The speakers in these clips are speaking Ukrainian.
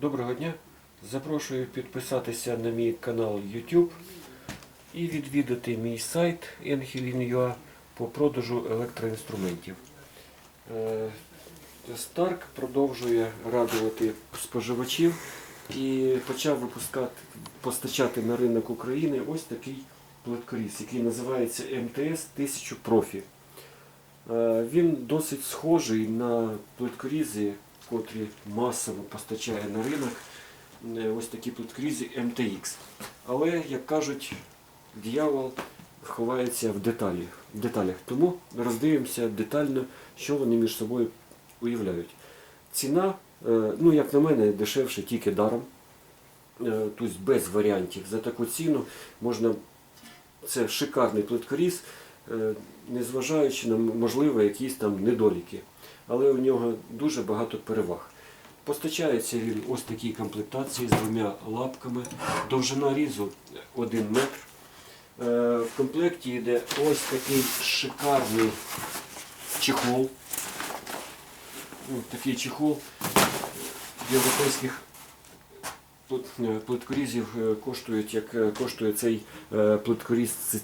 Доброго дня! Запрошую підписатися на мій канал YouTube і відвідати мій сайт Enhilin.ua по продажу електроінструментів. Е, Старк продовжує радувати споживачів і почав випускати, постачати на ринок України ось такий плиткоріз, який називається МТС 1000 Профі. Е, Він досить схожий на плиткорізи, котрі масово постачає на ринок. е, Ось такі плиткорізи MTX. Але, як кажуть, дьявол ховається в деталі, в деталях. Тому роздивимося детально, що вони між собою уявляють. Ціна, е, ну як на мене, дешевше тільки даром. Тобто без варіантів. За таку ціну можна. Це шикарний плиткоріз, незважаючи на можливо якісь там недоліки. Але у нього дуже багато переваг. Постачається він ось такій комплектації з двома лапками. Довжина різу 1 метр. Е, В комплекті йде ось такий шикарний чехол. Такий чехол європейських е, плиткорізів е, коштують, як коштує цей плиткоріз ц-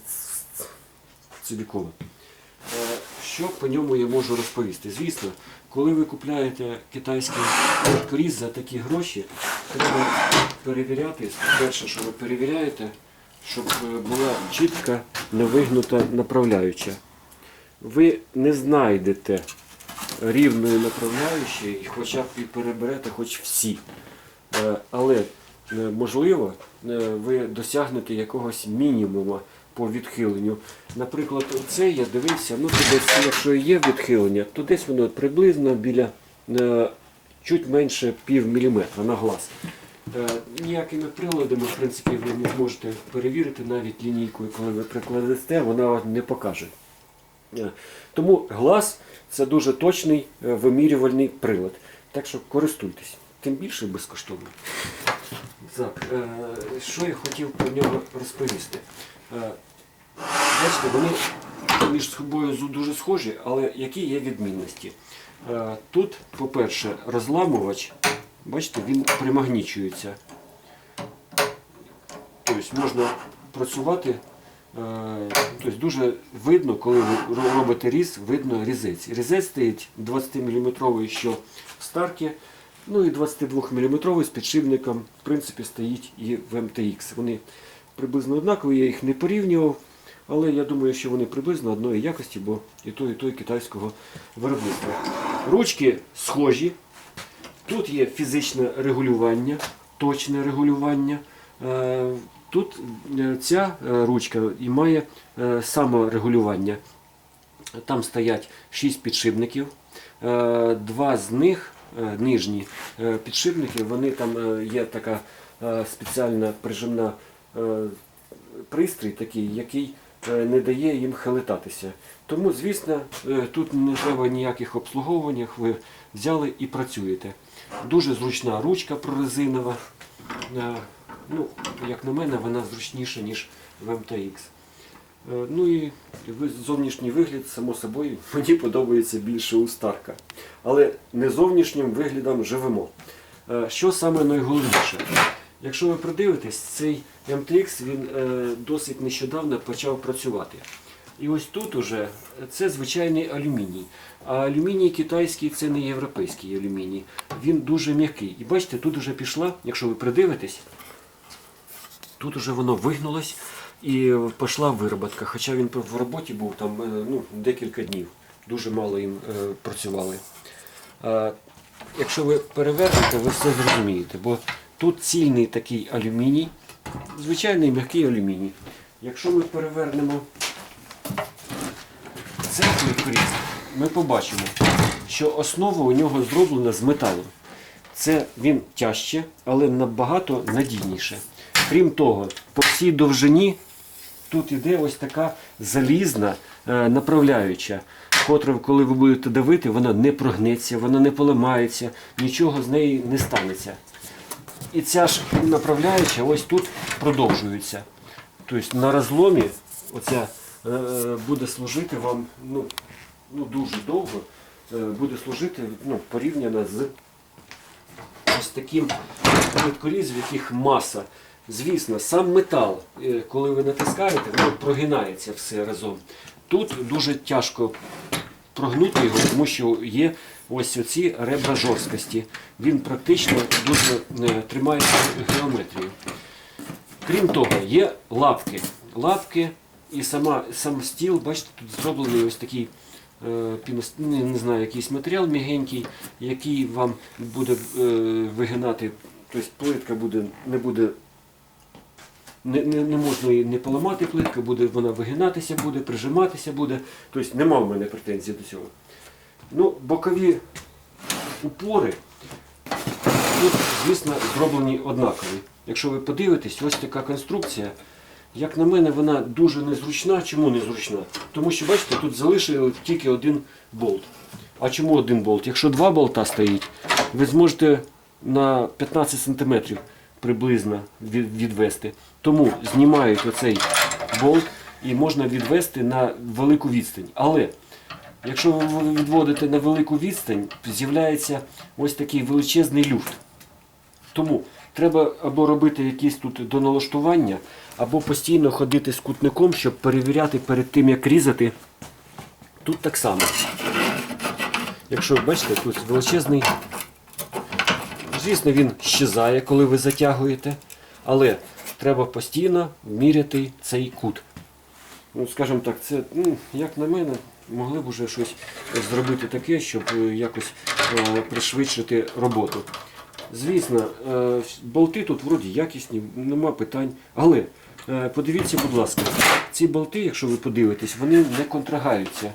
ц- цилікон. Е, Що по ньому я можу розповісти? Звісно, коли ви купляєте китайський плиткоріз за такі гроші, треба перевіряти. Перше, що ви перевіряєте, щоб е, була чітка невигнута направляюча. Ви не знайдете рівної направляючої, хоча б і переберете хоч всі. Е, Але е, можливо ви досягнете якогось мінімуму по відхиленню. Наприклад, оце я дивився, ну то якщо є відхилення, то десь воно приблизно біля е, чуть менше пів міліметра на глаз. Е, Ніякими приладами, в принципі, ви не зможете перевірити навіть лінійкою, коли ви прикладете, вона вам не покаже. Е, Тому глаз це дуже точний е, вимірювальний прилад. Так що користуйтесь. Тим більше безкоштовно. Так, е, що я хотів про нього розповісти? Е, Бачите, вони між собою дуже схожі, але які є відмінності? Е, Тут, по-перше, розламувач, бачите, він примагнічується. Тобто можна працювати, е, тобто дуже видно, коли ви робите різ, видно різець. Різець стоїть 20-мм, що в старті, ну і 22-мм з підшипником, в принципі, стоїть і в. Вони приблизно однакові, я їх не порівнював, але я думаю, що вони приблизно одної якості, бо і той, і той китайського виробництва. Ручки схожі, Тут є фізичне регулювання, точне регулювання. Е, Тут е, ця е, ручка і має саморегулювання. Там стоять 6 підшипників. Два з них нижні підшипники, вони там є така спеціальна прижимна пристрій, такий, який е, не дає їм хилитатися. Тому, звісно, е, тут не треба ніяких обслуговувань, ви взяли і працюєте. Дуже зручна ручка прорезинова. Е, Ну, як на мене, вона зручніша, ніж в. Е, Ну і зовнішній вигляд, само собою, мені подобається більше у Старка. Але не зовнішнім виглядом живемо. Е, Що саме найголовніше? Якщо ви придивитесь, цей MTX він е, досить нещодавно почав працювати. І ось тут уже це звичайний алюміній. А алюміній китайський це не європейський алюміній. Він дуже м'який. І бачите, тут вже пішла, якщо ви придивитесь, тут уже воно вигнулось і пішла вироботка. Хоча він в роботі був там е, ну, декілька днів. Дуже мало їм е, працювали. А, якщо ви перевернете, ви все зрозумієте, бо тут цільний такий алюміній, звичайний м'який алюміній. Якщо ми перевернемо цей плиткоріз, ми побачимо, що основа у нього зроблена з металу. Це він тяжче, але набагато надійніше. Крім того, по всій довжині тут іде ось така залізна е, направляюча, котра, коли ви будете давити, вона не прогнеться, вона не поламається, нічого з неї не станеться. І ця ж направляюча ось тут продовжується. Тобто на розломі оця е, буде служити вам ну, ну, дуже довго, е, буде служити ну, порівняно з ось таким плиткорізів, яких маса. Звісно, сам метал, е, коли ви натискаєте, воно прогинається все разом. Тут дуже тяжко прогнути його, тому що є ось оці ребра жорсткості. Він практично дуже е, тримає геометрію. Крім того, є лапки. Лапки і сама, сам стіл, бачите, тут зроблений ось такий е, не, знаю, якийсь матеріал м'ягенький, який вам буде е, вигинати, тобто плитка буде, не буде. Не, не, не можна її не поламати плитка, буде вона вигинатися буде, прижиматися буде. Тобто нема в мене претензій до цього. Ну, бокові упори тут, звісно, зроблені однакові. Якщо ви подивитесь, ось така конструкція. Як на мене, вона дуже незручна. Чому незручна? Тому що, бачите, тут залишили тільки один болт. А чому один болт? Якщо два болта стоїть, ви зможете на 15 см приблизно відвести. Тому знімають оцей болт і можна відвести на велику відстань. Але якщо ви відводите на велику відстань, з'являється ось такий величезний люфт. Тому треба або робити якісь тут доналаштування, або постійно ходити з кутником, щоб перевіряти перед тим, як різати. Тут так само. Якщо бачите, тут величезний. Звісно, він щезає, коли ви затягуєте, але треба постійно міряти цей кут. Ну, скажімо так, це, ну, як на мене, могли б уже щось зробити таке, щоб е, якось е, пришвидшити роботу. Звісно, е, болти тут вроді якісні, нема питань. Але е, подивіться, будь ласка, ці болти, якщо ви подивитесь, вони не контрагаються.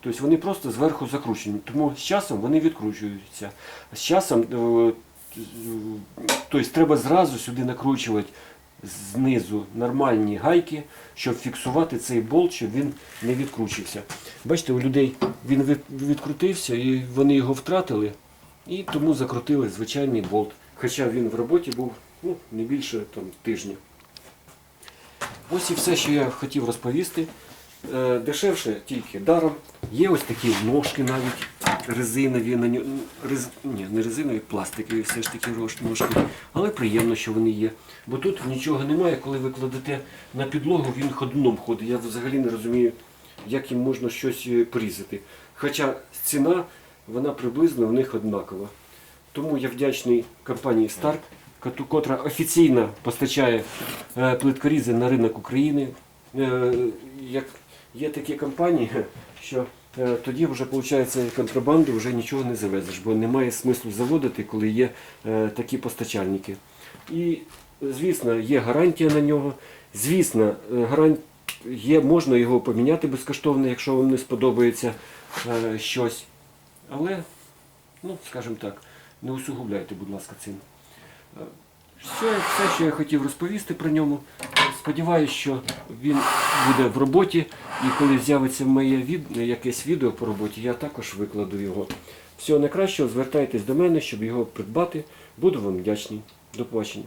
Тобто вони просто зверху закручені. Тому з часом вони відкручуються. З часом е, тобто треба зразу сюди накручувати знизу нормальні гайки, щоб фіксувати цей болт, щоб він не відкручився. Бачите, у людей він відкрутився і вони його втратили, і тому закрутили звичайний болт. Хоча він в роботі був ну, не більше там, тижня. Ось і все, що я хотів розповісти. Е, Дешевше тільки даром. Є ось такі ножки навіть резинові, на ньо- рез... ні, не резинові, пластикові все ж таки ножки. Але приємно, що вони є. Бо тут нічого немає, коли ви кладете на підлогу, він ходуном ходить. Я взагалі не розумію, як їм можна щось е, порізати. Хоча ціна, вона приблизно в них однакова. Тому я вдячний компанії коту- котра офіційно постачає е, плиткорізи на ринок України. Е, Як є такі компанії, що тоді вже виходить контрабанду вже нічого не завезеш, бо немає смислу заводити, коли є е, такі постачальники. І, звісно, є гарантія на нього. Звісно, е, є, можна його поміняти безкоштовно, якщо вам не сподобається е, щось. Але ну, скажімо так, не усугубляйте, будь ласка, цим. Е, Все, все, що я хотів розповісти про ньому. Сподіваюсь, що він буде в роботі, і коли з'явиться моє від... якесь відео по роботі, я також викладу його. Всього найкращого, звертайтесь до мене, щоб його придбати. Буду вам вдячний. До побачення.